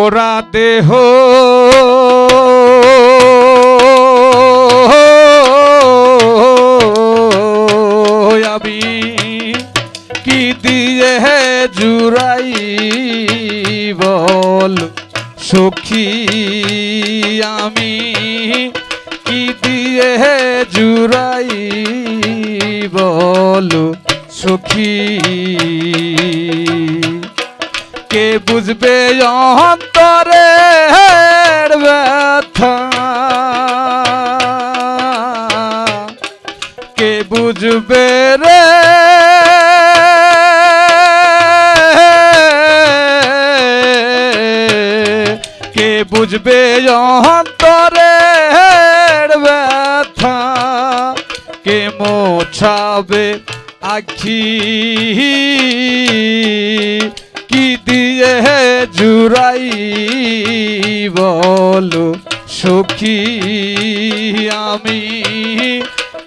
পোড়া দেহ। আমি কি দিয়ে জুড়াই বল সখী? আমি কি দিয়ে জুড়াই বল সখী? কে বুঝবে অন্তরে ব্যথা? কে বুঝবে রে কে বুঝবে অন্তরে ব্যথা? কে মোছাবে আখি? দিয়ে জুড়াই বলো সখী আমি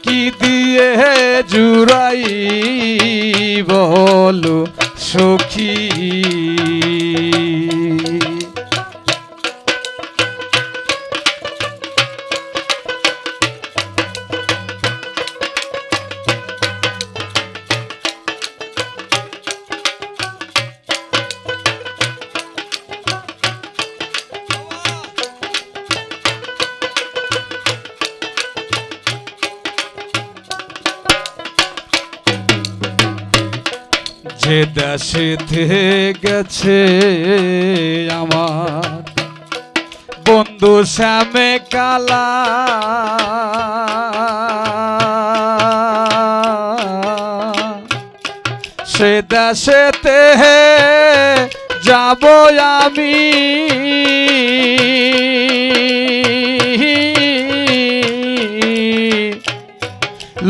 কি দিয়ে জুড়াই বলো সখী? যে দেশে গেছে আমার। বন্ধু শ্যামে কালা। সে দেশেতে যাব আমি।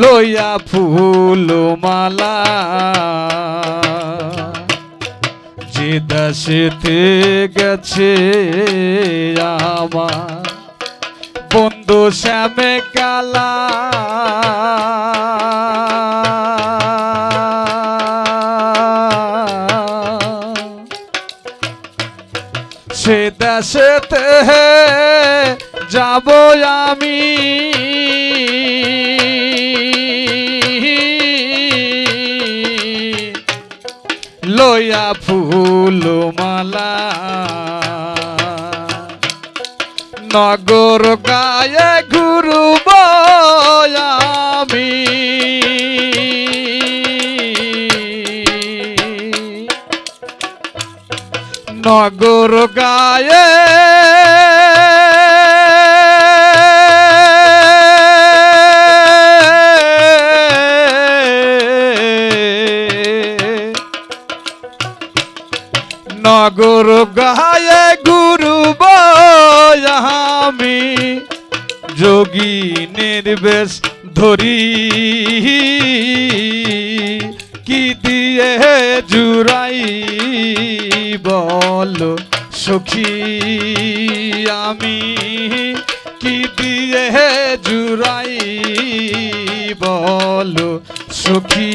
লইয়া ফুল মালা যে দেশেতে গেছে আমার বন্ধু শ্যামে কালা। সে দেশেতে যাব আমি। লইয়া ফুল মালা নগর গায়ে গুরু আমি। নগর গায়ে নগর গায়ে গুরু আমি যোগী নির্বেশ ধরি। কি দিয়ে জুড়াই বল সখী আমি? কি দিয়ে জুড়াই বল সখী?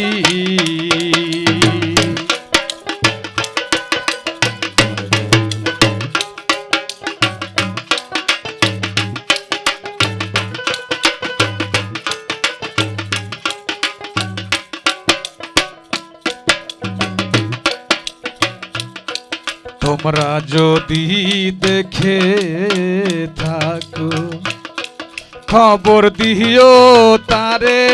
যদি দেখে থাকো খবর দিও তারে।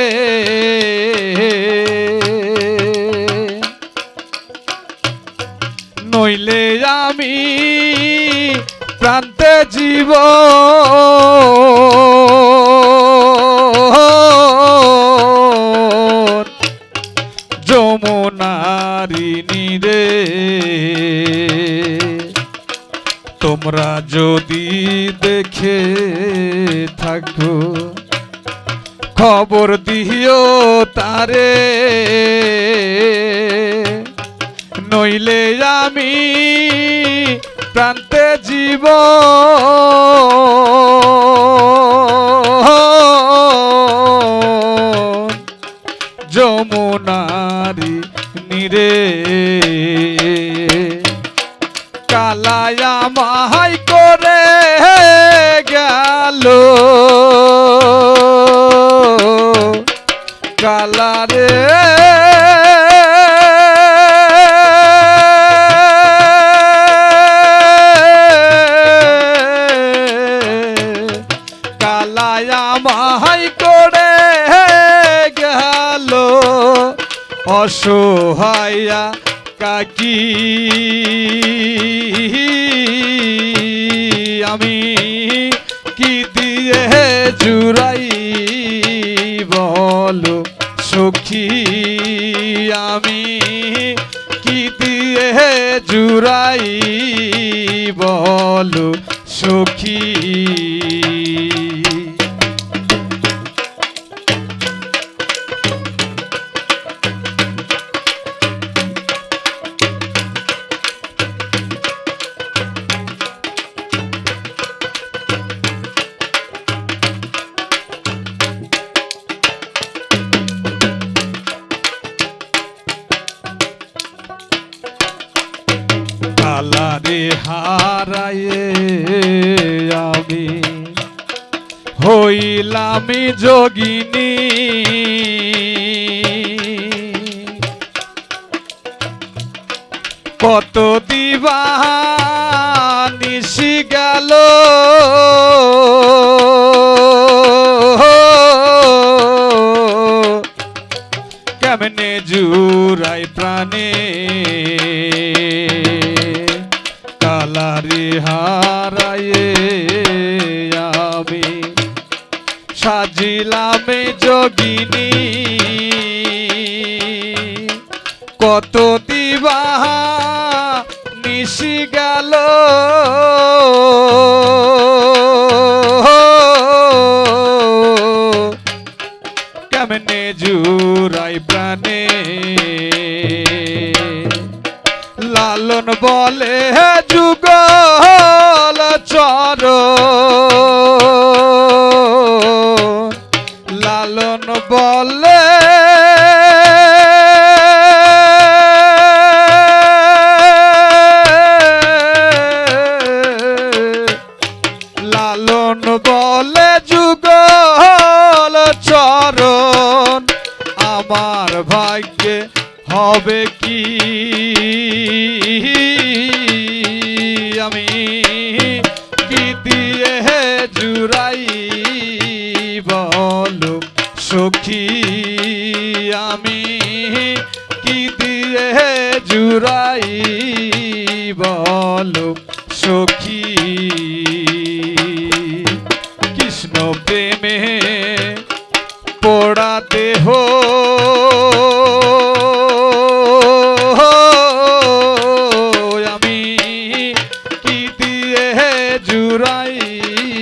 নইলে আমি প্রান্তে জীব। তোমরা যদি দেখে থাকো খবর দিও তারে। নইলে আমি প্রান্তে জীব। কালারে। কালায় আমাহাই করে গেল অসহায়া কাকি। আমি কি দিয়ে জুড়াই বলো সখী আমি কি দিয়ে জুড়াই বল সখী? কালারে হারায়ে আমি। হইলামি যোগিনী। কত দিবা নিশি গেল। কেমনে জুরাই প্রাণে কালারি হারায়ে আমি সাজিলামে যোগিনী। কত দিবা নিশি গেল বলে যুগল চর। লালন বলে লালন বলে যুগল চরণ আমার ভাগ্যে হবে কি? কৃষ্ণ প্রেমে পোড়াতে হো। আমি কি দিয়ে জুড়াইব?